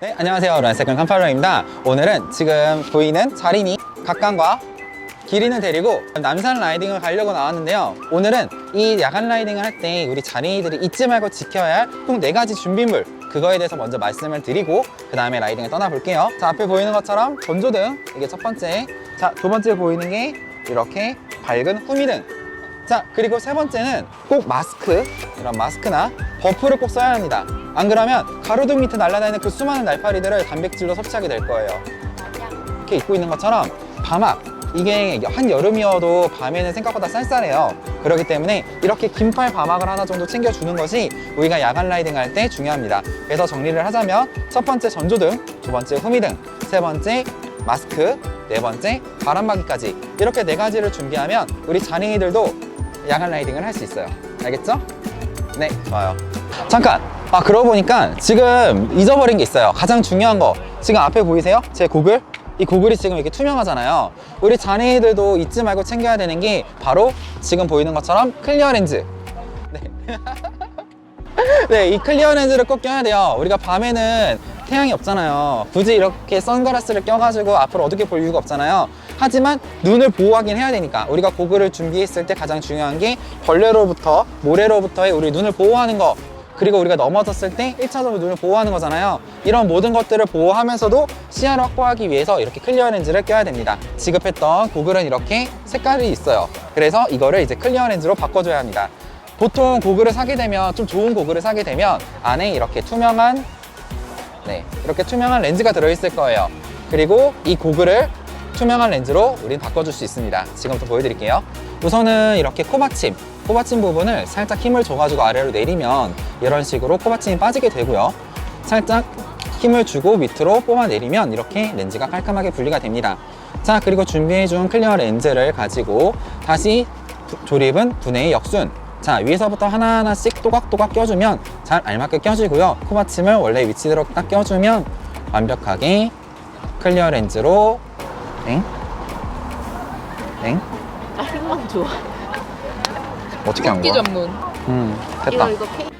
네, 안녕하세요. 런세컨 칸팔러입니다. 오늘은 지금 보이는 자린이, 각광과 기린을 데리고 남산 라이딩을 가려고 나왔는데요. 오늘은 이 야간 라이딩을 할 때 우리 자린이들이 잊지 말고 지켜야 할꼭네 가지 준비물 그거에 대해서 먼저 말씀을 드리고 그 다음에 라이딩을 떠나볼게요. 자, 앞에 보이는 것처럼 전조등 이게 첫 번째. 자, 두 번째 보이는 게 이렇게 밝은 후미등. 자, 그리고 세 번째는 꼭 마스크, 이런 마스크나 버프를 꼭 써야 합니다. 안 그러면 가로등 밑에 날아다니는 그 수많은 날파리들을 단백질로 섭취하게 될 거예요. 이렇게 입고 있는 것처럼 밤악 이게 한여름이어도 밤에는 생각보다 쌀쌀해요. 그렇기 때문에 이렇게 긴팔 밤악을 하나 정도 챙겨주는 것이 우리가 야간 라이딩 할 때 중요합니다. 그래서 정리를 하자면 첫 번째 전조등 두 번째 후미등 세 번째 마스크 네 번째 바람막이까지 이렇게 네 가지를 준비하면 우리 자린이들도 야간 라이딩을 할 수 있어요. 알겠죠? 네 좋아요. 잠깐 아 그러고 보니까 지금 잊어버린 게 있어요 가장 중요한 거 지금 앞에 보이세요? 제 고글 이 고글이 지금 이렇게 투명하잖아요 우리 자네들도 잊지 말고 챙겨야 되는 게 바로 지금 보이는 것처럼 클리어 렌즈 네. 네, 이 클리어 렌즈를 꼭 껴야 돼요. 우리가 밤에는 태양이 없잖아요. 굳이 이렇게 선글라스를 껴가지고 앞으로 어둡게 볼 이유가 없잖아요. 하지만 눈을 보호하긴 해야 되니까 우리가 고글을 준비했을 때 가장 중요한 게 벌레로부터 모래로부터의 우리 눈을 보호하는 거 그리고 우리가 넘어졌을 때 1차적으로 눈을 보호하는 거잖아요. 이런 모든 것들을 보호하면서도 시야를 확보하기 위해서 이렇게 클리어 렌즈를 껴야 됩니다. 지급했던 고글은 이렇게 색깔이 있어요. 그래서 이거를 이제 클리어 렌즈로 바꿔줘야 합니다. 보통 고글을 사게 되면 좀 좋은 고글을 사게 되면 안에 이렇게 투명한 네 이렇게 투명한 렌즈가 들어있을 거예요. 그리고 이 고글을 투명한 렌즈로 우린 바꿔줄 수 있습니다. 지금부터 보여드릴게요. 우선은 이렇게 코받침, 코받침 부분을 살짝 힘을 줘가지고 아래로 내리면 이런 식으로 코받침이 빠지게 되고요. 살짝 힘을 주고 밑으로 뽑아내리면 이렇게 렌즈가 깔끔하게 분리가 됩니다. 자, 그리고 준비해준 클리어 렌즈를 가지고 다시 부- 조립은 분해의 역순. 자, 위에서부터 하나하나씩 또각또각 껴주면 잘 알맞게 껴지고요. 코받침을 원래 위치대로 딱 껴주면 완벽하게 클리어 렌즈로 엥? 엥? 아 희망 좋아. 어떻게 한 거야? 전문. 음, 됐다. 이거 이거 케이크.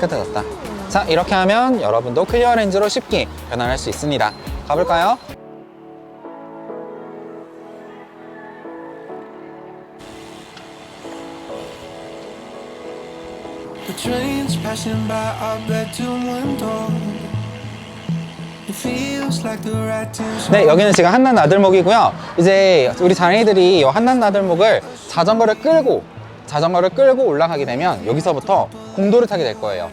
끝났다. 자, 이렇게 하면 여러분도 클리어 렌즈로 쉽게 변환할 수 있습니다. 가볼까요? The trains passing by our bedroom window. 네, 여기는 지금 한남 나들목이고요. 이제 우리 자네들이 이 한남 나들목을 자전거를 끌고 자전거를 끌고 올라가게 되면 여기서부터 공도를 타게 될 거예요.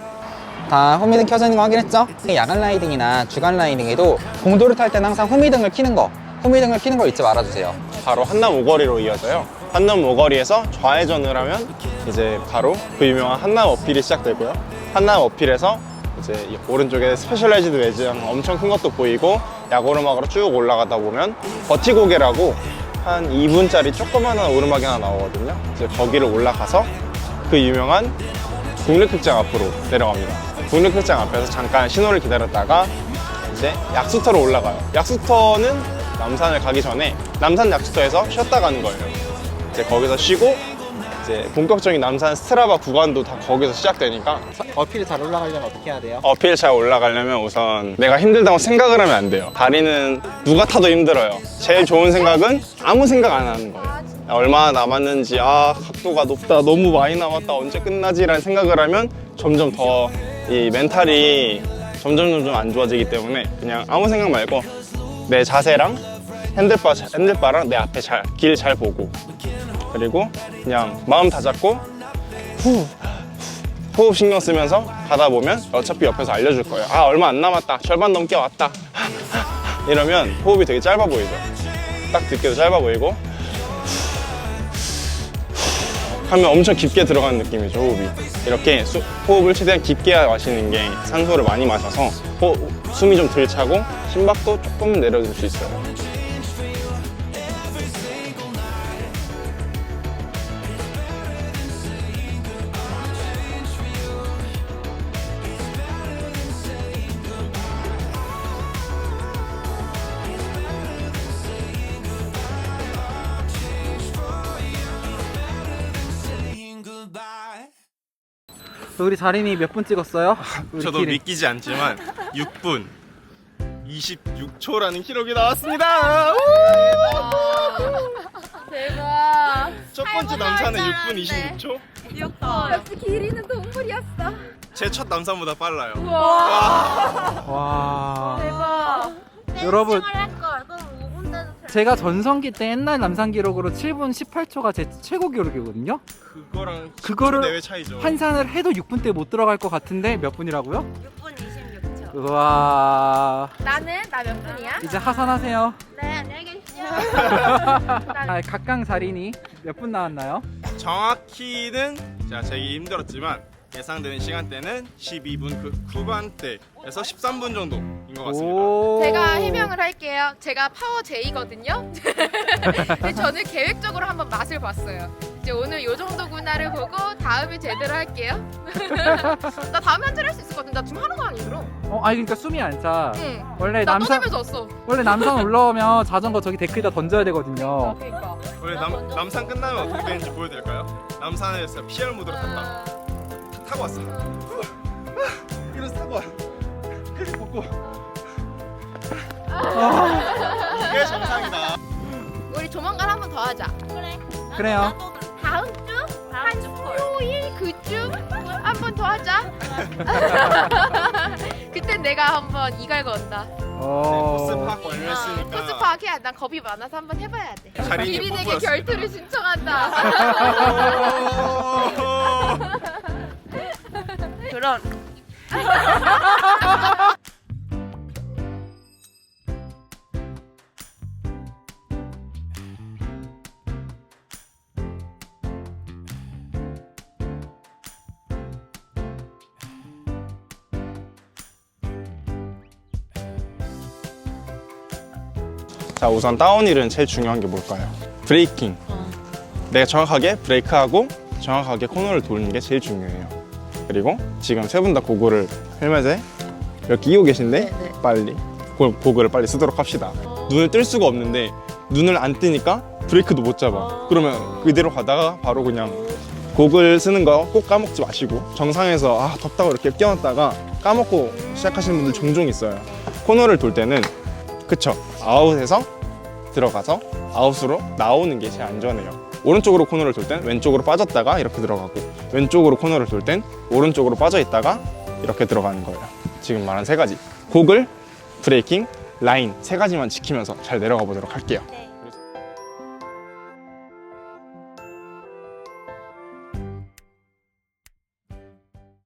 다 후미등 켜져 있는 거 확인했죠? 야간 라이딩이나 주간 라이딩에도 공도를 탈 때는 항상 후미등을 켜는 거, 후미등을 켜는 걸 잊지 말아주세요. 바로 한남 오거리로 이어져요. 한남 오거리에서 좌회전을 하면 이제 바로 그 유명한 한남 어필이 시작되고요. 한남 어필에서 이제 이 오른쪽에 스페셜라이즈드 매장 엄청 큰 것도 보이고 야구르막으로 쭉 올라가다 보면 버티고개라고 한 2분짜리 조그마한 오르막이 하나 나오거든요. 이제 거기를 올라가서 그 유명한 국립극장 앞으로 내려갑니다. 국립극장 앞에서 잠깐 신호를 기다렸다가 이제 약수터로 올라가요. 약수터는 남산을 가기 전에 남산 약수터에서 쉬었다 가는 거예요. 이제 거기서 쉬고 이제 본격적인 남산 스트라바 구간도 다 거기서 시작되니까 어필이 잘 올라가려면 어떻게 해야 돼요? 어필 잘 올라가려면 우선 내가 힘들다고 생각을 하면 안 돼요. 다리는 누가 타도 힘들어요. 제일 좋은 생각은 아무 생각 안 하는 거예요. 야, 얼마나 남았는지, 아, 각도가 높다, 너무 많이 남았다, 언제 끝나지 라는 생각을 하면 점점 더 이 멘탈이 점점 점점 안 좋아지기 때문에 그냥 아무 생각 말고 내 자세랑 핸들바, 핸들바랑 내 앞에 잘, 길 잘 보고 그리고 그냥 마음 다잡고 후 호흡 신경 쓰면서 가다 보면 어차피 옆에서 알려줄 거예요. 아, 얼마 안 남았다. 절반 넘게 왔다. 이러면 호흡이 되게 짧아 보이죠. 딱 듣기도 짧아 보이고 하면 엄청 깊게 들어가는 느낌이죠, 호흡이. 이렇게 수- 호흡을 최대한 깊게 마시는 게 산소를 많이 마셔서 호- 숨이 좀덜 차고 심박도 조금 내려줄 수 있어요. 우리 자린이 몇 분 찍었어요? 아, 저도 우리끼리. 믿기지 않지만 6분 26초라는 기록이 나왔습니다. 대박. 첫 번째 남산은 6분 26초. 귀엽다. 역시 길이는 동물이었어. 제 첫 남산보다 빨라요. 와. 와. 대박. 여러분. 제가 전성기 때 옛날 남산 기록으로 7분 18초가 제 최고 기록이거든요. 그거랑 그거를 10초 내외 차이죠. 환산을 해도 6분 때못 들어갈 것 같은데 몇 분이라고요? 6분 26초. 우와. 나는 나 몇 분이야? 이제 하산하세요. 네 안녕히 계십시오. 아, 각강 자린이 몇분 나왔나요? 정확히는 제가 재기 힘들었지만 예상되는 시간대는 12분 그 후반대에서 13분 정도인 것 같습니다. 오. 제가 해명을 할게요. 제가 파워 J거든요. 근데 저는 계획적으로 한번 맛을 봤어요. 이제 오늘 요 정도구나를 보고 다음에 제대로 할게요. 나 다음에 한잔 할 수 있을 것 같은데 나 지금 하는 거 아니야 그럼? 어, 아니 그러니까 숨이 안 차. 응. 원래 나 남산 떠들면서 왔어. 원래 남산 올라오면 자전거 저기 데크에다 던져야 되거든요. 그러니까. 원래 남, 남산 끝나면 어떻게 되는지 보여드릴까요? 남산에서 PR 모드로 탔다. 타고 왔어요. 이래서 타고 와. 헬 기 벗고. 이게 정상이다. 우리 조만간 한 번 더 하자. 그래. 그래요. 다음 주? 한 수요일 그쯤 한 번 더 하자. 그때 내가 한번 이갈 건다. 어. 코스 파악 완료했으니까. 코스 파악해야 난 겁이 많아서 한번 해봐야 돼. 자린이 기린에게 뽀뽀였습니다. 결투를 신청한다. 그런. 자 우선 다운힐은 제일 중요한 게 뭘까요? 브레이킹. 내가 정확하게 브레이크하고 정확하게 코너를 도는 게 제일 중요해요. 그리고 지금 세 분 다 고글을 헬멧에 이렇게 끼고 계신데 네, 네. 빨리 고, 고글을 빨리 쓰도록 합시다. 눈을 뜰 수가 없는데 눈을 안 뜨니까 브레이크도 못 잡아. 그러면 그대로 가다가 바로 그냥 고글 쓰는 거 꼭 까먹지 마시고 정상에서 아 덥다고 이렇게 끼워놨다가 까먹고 시작하시는 분들 종종 있어요. 코너를 돌 때는 그쵸? 아웃에서 들어가서 아웃으로 나오는 게 제일 안전해요. 오른쪽으로 코너를 돌 땐 왼쪽으로 빠졌다가 이렇게 들어가고 왼쪽으로 코너를 돌 땐 오른쪽으로 빠져 있다가 이렇게 들어가는 거예요. 지금 말한 세 가지. 고글, 브레이킹, 라인 세 가지만 지키면서 잘 내려가 보도록 할게요